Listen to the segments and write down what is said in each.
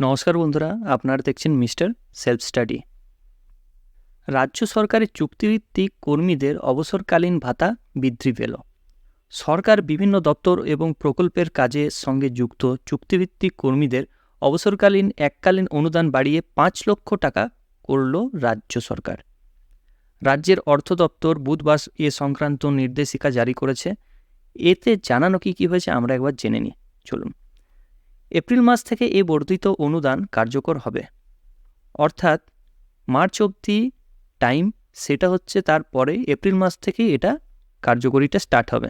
নমস্কার বন্ধুরা, আপনারা দেখছেন মিস্টার সেলফ স্টাডি রাজ্য সরকারের চুক্তিভিত্তিক কর্মীদের অবসরকালীন ভাতা বৃদ্ধি পেল। সরকার বিভিন্ন দপ্তর এবং প্রকল্পের কাজের সঙ্গে যুক্ত চুক্তিভিত্তিক কর্মীদের অবসরকালীন এককালীন অনুদান বাড়িয়ে পাঁচ লক্ষ টাকা করল রাজ্য সরকার। রাজ্যের অর্থ দপ্তর বুধবার এ সংক্রান্ত নির্দেশিকা জারি করেছে। এতে জানানো কি কী হয়েছে আমরা একবার জেনে নিই। চলুন। এপ্রিল মাস থেকে এ বর্ধিত অনুদান কার্যকর হবে। অর্থাৎ মার্চ অবধি টাইম সেটা হচ্ছে তারপরে এপ্রিল মাস থেকেই এটা কার্যকরীটা স্টার্ট হবে।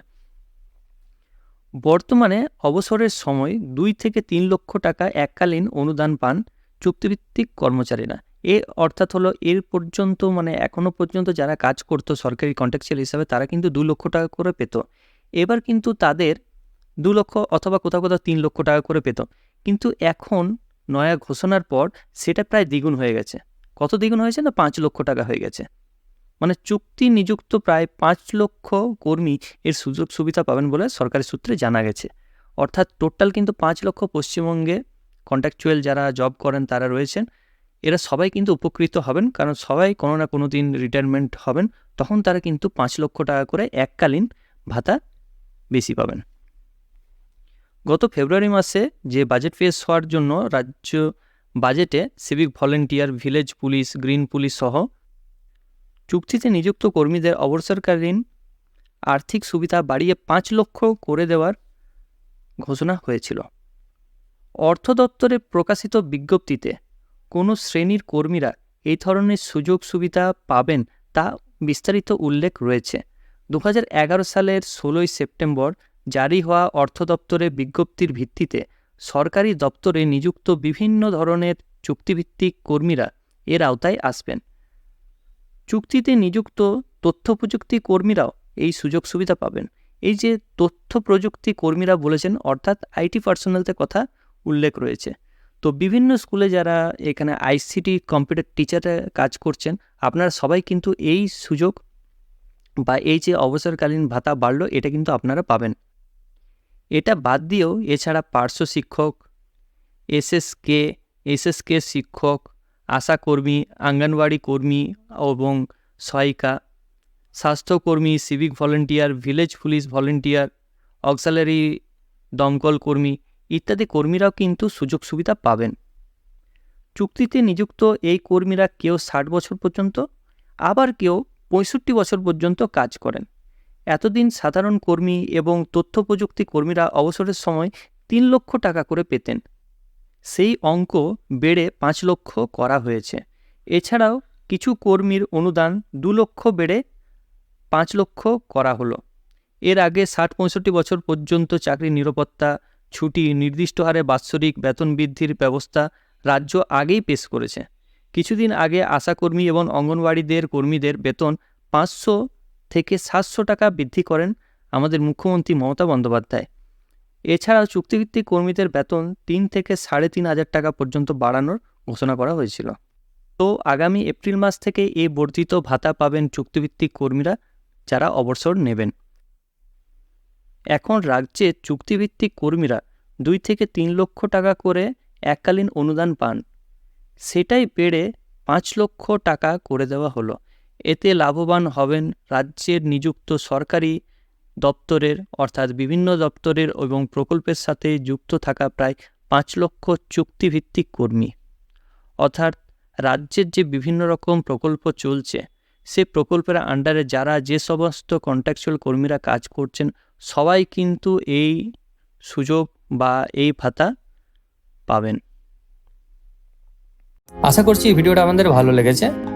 বর্তমানে অবসরের সময় দুই থেকে তিন লক্ষ টাকা এককালীন অনুদান পান চুক্তিভিত্তিক কর্মচারীরা। এ অর্থাৎ হলো এর পর্যন্ত মানে এখনও পর্যন্ত যারা কাজ করতো সরকারি কন্ট্রাকচুয়াল হিসাবে তারা কিন্তু দু লক্ষ টাকা করে পেত। এবার কিন্তু তাদের দু লক্ষ অথবা কোথাও কোথাও তিন লক্ষ টাকা করে পেত। কিন্তু এখন নয়া ঘোষণার পর সেটা প্রায় দ্বিগুণ হয়ে গেছে। কত দ্বিগুণ হয়েছে না পাঁচ লক্ষ টাকা হয়ে গেছে? মানে চুক্তি নিযুক্ত প্রায় পাঁচ লক্ষ কর্মী এর সুযোগ সুবিধা পাবেন বলে সরকারি সূত্রে জানা গেছে। অর্থাৎ টোটাল কিন্তু পাঁচ লক্ষ পশ্চিমবঙ্গে কন্ট্রাকচুয়াল যারা জব করেন তারা রয়েছেন। এরা সবাই কিন্তু উপকৃত হবেন কারণ সবাই কোনো না কোনো দিন রিটায়ারমেন্ট হবেন। তখন তারা কিন্তু পাঁচ লক্ষ টাকা করে এককালীন ভাতা বেশি পাবেন। গত ফেব্রুয়ারি মাসে যে বাজেট পেশ হওয়ার জন্য রাজ্য বাজেটে civic volunteer village police green police সহ চুক্তিতে নিযুক্ত কর্মীদের অবসরকালীন আর্থিক সুবিধা বাড়িয়ে পাঁচ লক্ষ করে দেওয়ার ঘোষণা হয়েছিল। অর্থ দপ্তরে প্রকাশিত বিজ্ঞপ্তিতে কোনো শ্রেণির কর্মীরা এই ধরনের সুযোগ সুবিধা পাবেন তা বিস্তারিত উল্লেখ রয়েছে। দু হাজার এগারো সালের ষোলোই সেপ্টেম্বর জারি হওয়া অর্থ দপ্তরের বিজ্ঞপ্তির ভিত্তিতে সরকারি দপ্তরে নিযুক্ত বিভিন্ন ধরনের চুক্তিভিত্তিক কর্মীরা এর আওতায় আসবেন। চুক্তিতে নিযুক্ত তথ্য প্রযুক্তি কর্মীরাও এই সুযোগ সুবিধা পাবেন। এই যে তথ্য প্রযুক্তি কর্মীরা বলেছেন, অর্থাৎ আইটি পার্সোনালদের কথা উল্লেখ রয়েছে। তো বিভিন্ন স্কুলে যারা এখানে আইসিটি কম্পিউটার টিচারে কাজ করছেন, আপনারা সবাই কিন্তু এই সুযোগ বা এই যে অবসরকালীন ভাতা বাড়লো, এটা কিন্তু আপনারা পাবেন। এটা বাদ দিয়েও এছাড়া পার্শ্ব শিক্ষক, এসএসকে এসএসকে শিক্ষক, আশাকর্মী, আঙ্গনওয়াড়ি কর্মী এবং সহায়িকা, স্বাস্থ্যকর্মী, civic volunteer, village police volunteer, auxiliary দমকল কর্মী ইত্যাদি কর্মীরাও কিন্তু সুযোগ সুবিধা পাবেন। চুক্তিতে নিযুক্ত এই কর্মীরা কেউ ষাট বছর পর্যন্ত, আবার কেউ পঁয়ষট্টি বছর পর্যন্ত কাজ করেন। এতদিন সাধারণ কর্মী এবং তথ্য প্রযুক্তি কর্মীরা অবসরের সময় তিন লক্ষ টাকা করে পেতেন। সেই অঙ্ক বেড়ে পাঁচ লক্ষ করা হয়েছে। এছাড়াও কিছু কর্মীর অনুদান দু লক্ষ বেড়ে পাঁচ লক্ষ করা হলো। এর আগে ষাট পঁয়ষট্টি বছর পর্যন্ত চাকরি নিরাপত্তা, ছুটি, নির্দিষ্ট হারে বাৎসরিক বেতন বৃদ্ধির ব্যবস্থা রাজ্য আগেই পেশ করেছে। কিছুদিন আগে আশাকর্মী এবং অঙ্গনওয়াড়িদের কর্মীদের বেতন পাঁচশো থেকে সাতশো টাকা বৃদ্ধি করেন আমাদের মুখ্যমন্ত্রী মমতা বন্দ্যোপাধ্যায়। এছাড়াও চুক্তিভিত্তিক কর্মীদের বেতন তিন থেকে সাড়ে তিন হাজার টাকা পর্যন্ত বাড়ানোর ঘোষণা করা হয়েছিল। তো আগামী এপ্রিল মাস থেকে এ বর্ধিত ভাতা পাবেন চুক্তিভিত্তিক কর্মীরা যারা অবসর নেবেন। এখন রাজ্যে চুক্তিভিত্তিক কর্মীরা দুই থেকে তিন লক্ষ টাকা করে এককালীন অনুদান পান। সেটাই বেড়ে পাঁচ লক্ষ টাকা করে দেওয়া হলো। এতে লাভবান হবেন রাজ্যের নিযুক্ত সরকারি দপ্তরের, অর্থাৎ বিভিন্ন দপ্তরের এবং প্রকল্পের সাথে যুক্ত থাকা প্রায় পাঁচ লক্ষ চুক্তিভিত্তিক কর্মী। অর্থাৎ রাজ্যের যে বিভিন্ন রকম প্রকল্প চলছে, সে প্রকল্পের আন্ডারে যারা যে সমস্ত কন্ট্রাকচুয়াল কর্মীরা কাজ করছেন, সবাই কিন্তু এই সুযোগ বা এই ভাতা পাবেন। আশা করছি ভিডিওটা আমাদের ভালো লেগেছে।